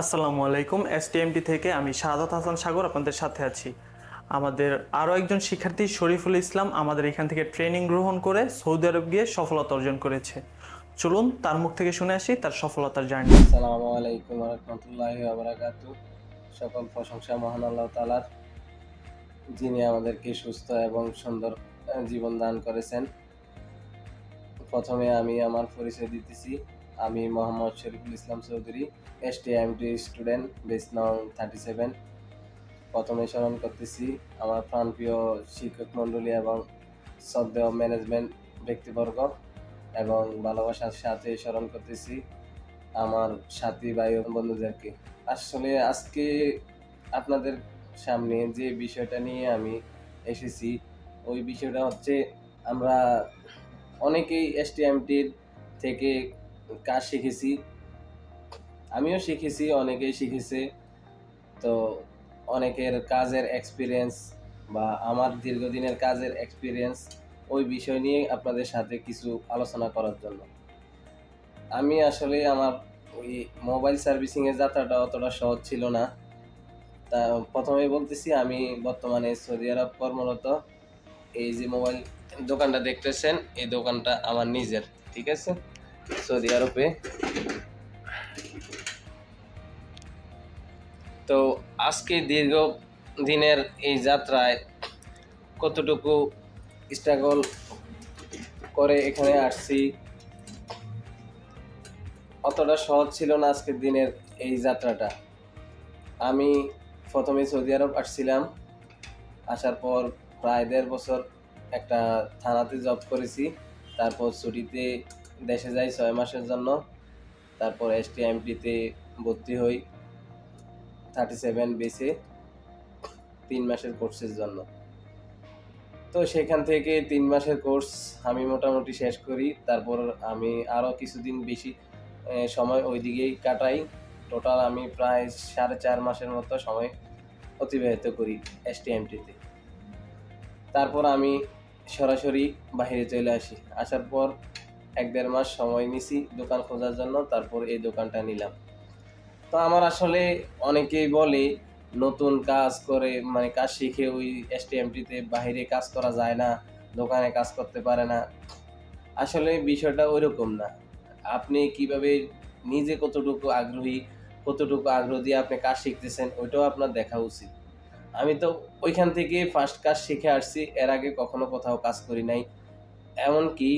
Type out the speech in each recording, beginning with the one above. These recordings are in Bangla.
আসসালামু আলাইকুম এসটিএমটি থেকে আমি শাহাদাত হাসান সাগর আপনাদের সাথে আছি। আমাদের আরও একজন শিক্ষার্থী শরীফুল ইসলাম আমাদের এখান থেকে ট্রেনিং গ্রহণ করে সৌদি আরব গিয়ে সফলতা অর্জন করেছে। চলুন, তার মুখ থেকে শুনে আসি তার সফলতার জার্নি। আসসালামু আলাইকুম রহমতুল্লাহি আবরাকাত সকল প্রশংসা মহান আল্লাহ তালার যিনি আমাদেরকে সুস্থ এবং সুন্দর জীবন দান করেছেন। প্রথমে আমি আমার পরিচয় দিতেছি। আমি Mohammad Shariful Islam Chowdhury S T M T student base নং থার্টি সেভেন প্রথমে স্মরণ করতেছি, আমার প্রাণপ্রিয় শিক্ষক মণ্ডলী এবং শ্রদ্ধেয় ম্যানেজমেন্ট ব্যক্তিবর্গ এবং ভালোবাসার সাথে স্মরণ করতেছি আমার সাথী ভাই বন্ধুদেরকে। আসলে আজকে আপনাদের সামনে যে বিষয়টা নিয়ে আমি এসেছি, ওই বিষয়টা হচ্ছে আমরা অনেকেই এসটিএমটির থেকে কাজ শিখেছি? আমিও শিখেছি, অনেকেই শিখেছে। তো অনেকের কাজের এক্সপিরিয়েন্স বা আমার দীর্ঘদিনের কাজের এক্সপিরিয়েন্স ওই বিষয় নিয়ে আপনাদের সাথে কিছু আলোচনা করার জন্য। আমি আসলে আমার ওই মোবাইল সার্ভিসিংয়ের যাত্রাটা অতটা সহজ ছিল না। তা প্রথমে বলতেছি, আমি বর্তমানে সৌদি আরব কর্মরত। এই যে মোবাইল দোকানটা দেখতেছেন, এই দোকানটা আমার নিজের, ঠিক আছে? সৌদি আরবে তো আজকে দীর্ঘ দিনের এই যাত্রায় কতটুকু স্ট্রাগল করে এখানে আসছি? অতটা সহজ ছিল না আজকের দিনের এই যাত্রাটা। আমি প্রথমে সৌদি আরব আসছিলাম। আসার পর প্রায় দেড় বছর একটা থানাতে জব করেছি। তারপর ছুটিতে দেশে যাই ছয় মাসের জন্য, তারপর এস টি এমটিতে ভর্তি হই থার্টি সেভেন বেসে তিন মাসের কোর্সের জন্য। তো সেখান থেকে তিন মাসের কোর্স আমি মোটামুটি শেষ করি, তারপর আমি আরও কিছুদিন বেশি সময় ওই দিকেই কাটাই। টোটাল আমি প্রায় সাড়ে চার মাসের মতো সময় অতিবাহিত করি এসটিএমটিতে তারপর আমি সরাসরি বাইরে চলে আসি। আসার পর এক দেড় মাস সময় নিছি দোকান খোঁজার জন্য, তারপর এই দোকানটা নিলাম। তো আমার আসলে অনেকেই বলে, নতুন কাজ করে মানে কাজ শিখে ওই এসটিএমটিতে বাইরে কাজ করা যায় না, দোকানে কাজ করতে পারে না। আসলে বিষয়টা ওইরকম না। আপনি কীভাবে নিজে কতটুকু আগ্রহী, কতটুকু আগ্রহ দিয়ে আপনি কাজ শিখতেছেন, ওইটাও আপনার দেখা উচিত। আমি তো ওইখান থেকে ফার্স্ট কাজ শিখে আসছি, এর আগে কখনো কোথাও কাজ করি নাই। এমনকি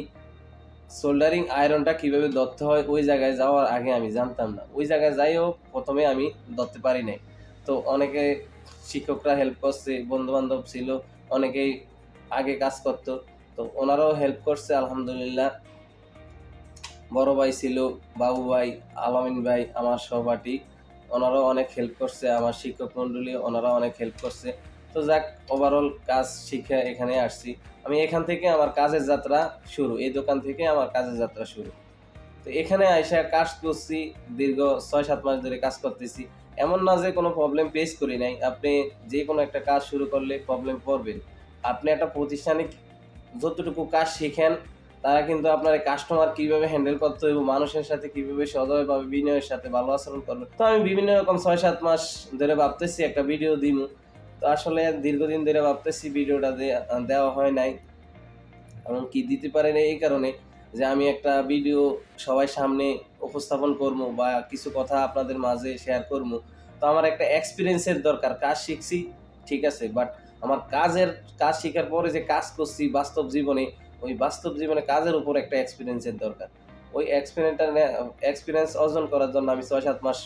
সোল্ডারিং আয়রনটা কীভাবে ধরতে হয়, ওই জায়গায় যাওয়ার আগে আমি জানতাম না। ওই জায়গায় যাইও, প্রথমে আমি ধরতে পারি নাই। তো অনেকে শিক্ষকরা হেল্প করছে বন্ধু বান্ধব ছিল, অনেকেই আগে কাজ করতো। তো ওনারাও হেল্প করছে, আলহামদুলিল্লাহ। বড় ভাই ছিল, বাবু ভাই, আলমিন ভাই, আমার সহপাঠী, ওনারাও অনেক হেল্প করছে, আমার শিক্ষক মণ্ডলী, ওনারাও অনেক হেল্প করছে। তো যাক ওভারঅল কাজ শিখে এখানে আসছি। আমি এখান থেকে আমার কাজের যাত্রা শুরু, এই দোকান থেকে আমার কাজের যাত্রা শুরু। তো এখানে আইসা কাজ করছি, দীর্ঘ ছয় সাত মাস ধরে কাজ করতেছি। এমন না যে কোনো প্রবলেম ফেস করি নাই। আপনি যে কোনো একটা কাজ শুরু করলে প্রবলেম পড়বেন আপনি একটা প্রতিষ্ঠানে যতটুকু কাজ শিখেন, তারা কিন্তু আপনার কাস্টমার কীভাবে হ্যান্ডেল করতে হবে, মানুষের সাথে কীভাবে সদয়ভাবে বিনয়ের সাথে ভালো আচরণ করবে। তো আমি বিভিন্ন রকম ছয় সাত মাস ধরে ভাবতেছি, একটা ভিডিও দিমু। তো আসলে দীর্ঘদিন ধরে ভাবতেছি ভিডিওটা দেওয়া হয় নাই। এবং কি দিতে পারে না এই কারণে যে আমি একটা ভিডিও সবাই সামনে উপস্থাপন করব বা কিছু কথা আপনাদের মাঝে শেয়ার করব। তো আমার একটা এক্সপিরিয়েন্সের দরকার, কাজ শিখছি, ঠিক আছে? বাট আমার কাজের, কাজ শেখার পরে যে কাজ করছি বাস্তব জীবনে, ওই বাস্তব জীবনে কাজের উপর একটা এক্সপিরিয়েন্সের দরকার। ওই এক্সপিরিয়েন্সটা এক্সপিরিয়েন্স অর্জন করার জন্য আমি ছয় সাত মাস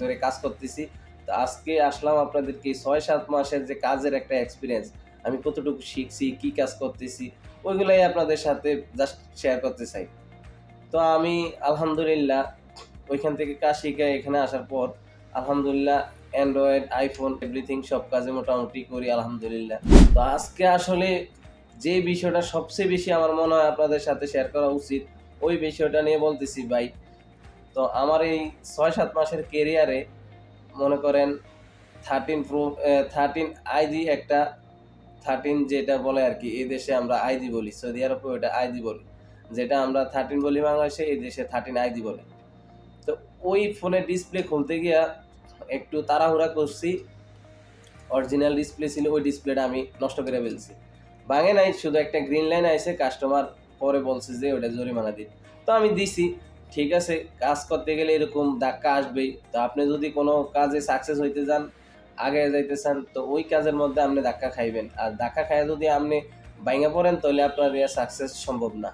ধরে কাজ করতেছি। তো আজকে আসলাম আপনাদেরকে ছয় সাত মাসের যে কাজের একটা এক্সপিরিয়েন্স আমি কতটুকু শিখছি, কি কাজ করতেছি, ওইগুলাই আপনাদের সাথে জাস্ট শেয়ার করতে চাই। তো আমি আলহামদুলিল্লাহ ওইখান থেকে কাজ শিখে এখানে আসার পর আলহামদুলিল্লাহ অ্যান্ড্রয়েড আইফোন এভরিথিং সব কাজে মোটামুটি করি, আলহামদুলিল্লাহ। তো আজকে আসলে যে বিষয়টা সবচেয়ে বেশি আমার মনে হয় আপনাদের সাথে শেয়ার করা উচিত, ওই বিষয়টা নিয়ে বলতেছি ভাই। তো আমার এই ছয় সাত মাসের কেরিয়ারে মনে করেন থার্টিন প্রো থার্টিন আইডি একটা থার্টিন যেটা বলে আর কি, এই দেশে আমরা আইডি বলি, সৌদি আরবে ওটা আইডি বলি। যেটা আমরা থার্টিন বলি বাংলাদেশে, এই দেশে থার্টিন আইডি বলে। তো ওই ফোনের ডিসপ্লে খুলতে গিয়া একটু তাড়াহুড়া করছি অরিজিনাল ডিসপ্লে ছিল, ওই ডিসপ্লেটা আমি নষ্ট করে ফেলছি। ভাঙে নাই, শুধু একটা গ্রিন লাইন আইছে কাস্টমার পরে বলছে যে ওটা জরিমানা দিন। তো আমি দিছি ঠিক আছে, কাজ করতে গেলে এরকম ধাক্কা আসবেই। তো আপনি যদি কোনো কাজে সাকসেস হইতে যান, আগে যাইতে চান, তো ওই কাজের মধ্যে আপনি ধাক্কা খাইবেন। আর ধাক্কা খাইয়া যদি আপনি ভাঙা পড়েন, তাহলে আপনার ইয়ে সাকসেস সম্ভব না।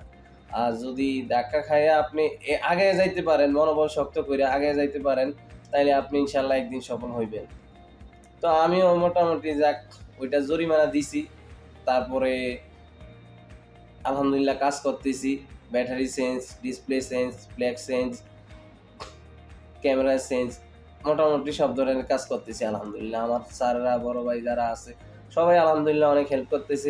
আর যদি ধাক্কা খাইয়া আপনি আগে যাইতে পারেন, মনোবল শক্ত করে আগে যাইতে পারেন, তাইলে আপনি ইনশাল্লাহ একদিন সফল হইবেন। তো আমিও মোটামুটি যাক, ওইটা জরিমানা দিছি, তারপরে আলহামদুলিল্লাহ কাজ করতেছি। Battery sense display sense black sense camera sense মোটামুটি সব ধরনের কাজ করতেছি, আলহামদুলিল্লাহ। আমার স্যাররা, বড় ভাই যারা আছে, সবাই আলহামদুলিল্লাহ অনেক হেল্প করতেছে।